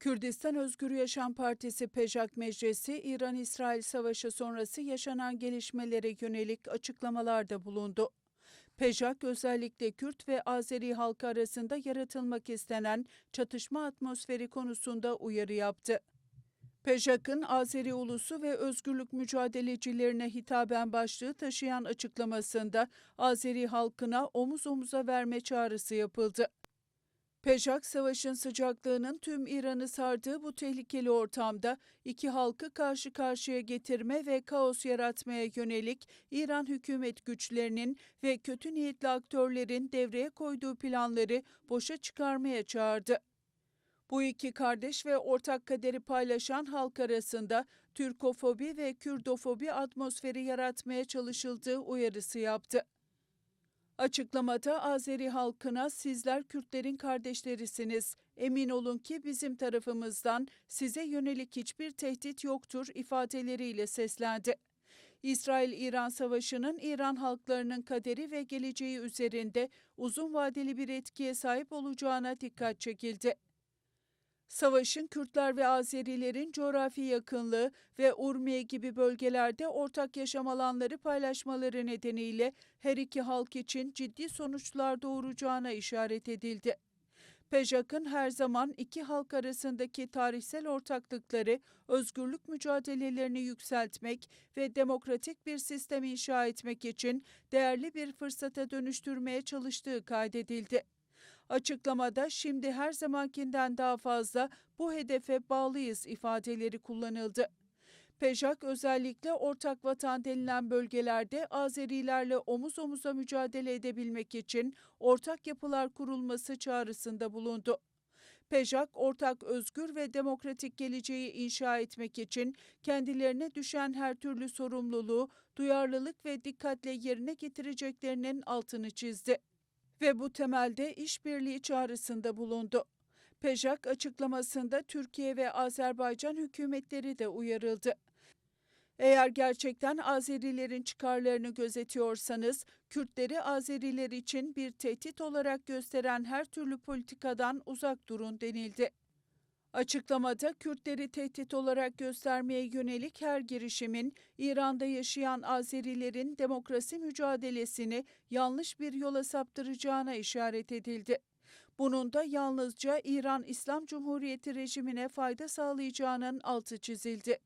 Kürdistan Özgür Yaşam Partisi PEJAK Meclisi, İran-İsrail Savaşı sonrası yaşanan gelişmelere yönelik açıklamalarda bulundu. PEJAK özellikle Kürt ve Azeri halkı arasında yaratılmak istenen çatışma atmosferi konusunda uyarı yaptı. PEJAK'ın Azeri ulusu ve özgürlük mücadelecilerine hitaben başlığı taşıyan açıklamasında Azeri halkına omuz omuza verme çağrısı yapıldı. Pejak, savaşın sıcaklığının tüm İran'ı sardığı bu tehlikeli ortamda iki halkı karşı karşıya getirme ve kaos yaratmaya yönelik İran hükümet güçlerinin ve kötü niyetli aktörlerin devreye koyduğu planları boşa çıkarmaya çağırdı. Bu iki kardeş ve ortak kaderi paylaşan halk arasında Türkofobi ve Kürdofobi atmosferi yaratmaya çalışıldığı uyarısı yaptı. Açıklamada Azeri halkına sizler Kürtlerin kardeşlerisiniz. Emin olun ki bizim tarafımızdan size yönelik hiçbir tehdit yoktur ifadeleriyle seslendi. İsrail-İran savaşının İran halklarının kaderi ve geleceği üzerinde uzun vadeli bir etkiye sahip olacağına dikkat çekildi. Savaşın Kürtler ve Azerilerin coğrafi yakınlığı ve Urmiye gibi bölgelerde ortak yaşam alanları paylaşmaları nedeniyle her iki halk için ciddi sonuçlar doğuracağına işaret edildi. PEJAK'ın her zaman iki halk arasındaki tarihsel ortaklıkları, özgürlük mücadelelerini yükseltmek ve demokratik bir sistem inşa etmek için değerli bir fırsata dönüştürmeye çalıştığı kaydedildi. Açıklamada şimdi her zamankinden daha fazla bu hedefe bağlıyız ifadeleri kullanıldı. PEJAK özellikle ortak vatan denilen bölgelerde Azerilerle omuz omuza mücadele edebilmek için ortak yapılar kurulması çağrısında bulundu. PEJAK, ortak özgür ve demokratik geleceği inşa etmek için kendilerine düşen her türlü sorumluluğu, duyarlılık ve dikkatle yerine getireceklerinin altını çizdi ve bu temelde işbirliği çağrısında bulundu. PEJAK açıklamasında Türkiye ve Azerbaycan hükümetleri de uyarıldı. Eğer gerçekten Azerilerin çıkarlarını gözetiyorsanız, Kürtleri Azeriler için bir tehdit olarak gösteren her türlü politikadan uzak durun denildi. Açıklamada Kürtleri tehdit olarak göstermeye yönelik her girişimin İran'da yaşayan Azerilerin demokrasi mücadelesini yanlış bir yola saptıracağına işaret edildi. Bunun da yalnızca İran İslam Cumhuriyeti rejimine fayda sağlayacağının altı çizildi.